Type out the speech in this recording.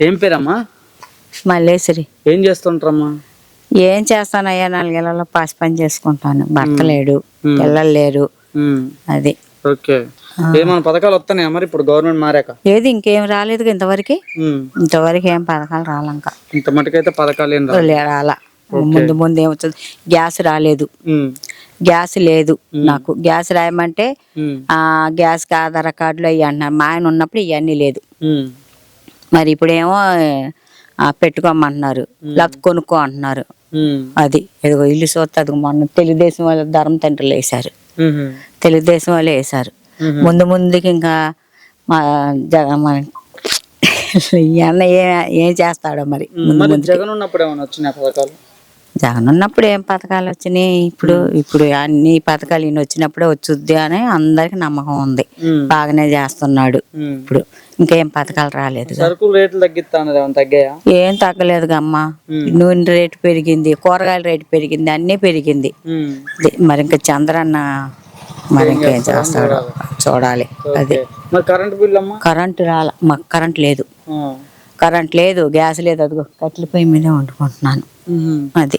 ఏం పేరమ్మా? మల్లేశ్వరి. ఏం చేస్తుంటారమ్మా? ఏం చేస్తానయ్యా నాలుగేళ్ళలో పాసి పని చేసుకుంటాను. భర్త లేడు పిల్లలు లేరు. అది. ఓకే. ఏమైనా పథకాలు వస్తున్నాయా మరి ఇప్పుడు గవర్నమెంట్ మారాక? ఏది ఇంకేం రాలేదు ఇంతవరకు. ఇంతవరకు ఏం పథకాలు రాలంక. ఇంత మటుకైతే పథకాలు. రాలా. ముందు ముందు ఏమవుతుంది గ్యాస్ రాలేదు. గ్యాస్ లేదు నాకు. గ్యాస్ రాయమంటే ఆ గ్యాస్కి ఆధార్ కార్డులు అయ్యి అంటున్నారు మా ఆయన ఉన్నప్పుడు ఇవన్నీ లేదు. మరి ఇప్పుడేమో ఆ, పెట్టుకోమంటున్నారు. లేకపోతే కొనుక్కో అంటున్నారు. అది ఇదిగో ఇల్లు చూస్తే అది మొన్న తెలుగుదేశం వాళ్ళ ధర్మ తండ్రులు వేశారు. తెలుగుదేశం వాళ్ళే వేశారు. ముందు ముందుకి ఇంకా మా జగ మన అన్న ఏం చేస్తాడో మరి? జగన్ ఉన్నప్పుడు ఏమైనా వచ్చినాయి పథకాలు? జగన్ ఉన్నప్పుడు ఏం పథకాలు వచ్చినాయి? ఇప్పుడు ఇప్పుడు అన్ని పథకాలు ఈయన వచ్చినప్పుడే వచ్చుద్ది అని అందరికి నమ్మకం ఉంది. బాగానే చేస్తున్నాడు. ఇప్పుడు ఇంకేం పథకాలు రాలేదు సరుకులు రేట్లు తగ్గిస్తాను ఏమైనా తగ్గాయా? ఏం తగ్గలేదు అమ్మా. నూనె రేటు పెరిగింది కూరగాయల రేటు పెరిగింది అన్నీ పెరిగింది. మరి ఇంకా చంద్రన్న మరి ఇంకేం చేస్తాడో? చూడాలి. అది. కరెంట్ బిల్ కరెంట్ రాల మాకు కరెంట్ లేదు. కరెంట్ లేదు గ్యాస్ లేదు అదిగో కట్టెల పొయ్యి మీదే వండుకుంటున్నాను. అది.